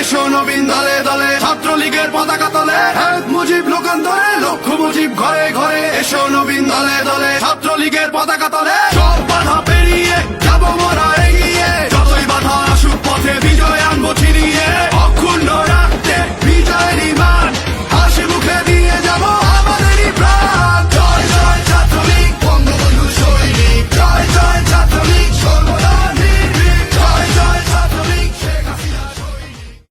এসো নবীন দলে দলে, ছাত্রলীগের পতাকা তলে। হেল্প মুজিব লোকান্তরে, লক্ষ্য মুজিব ঘরে ঘরে। এসো নবীন দলে দলে, ছাত্রলীগের পতাকা তলে।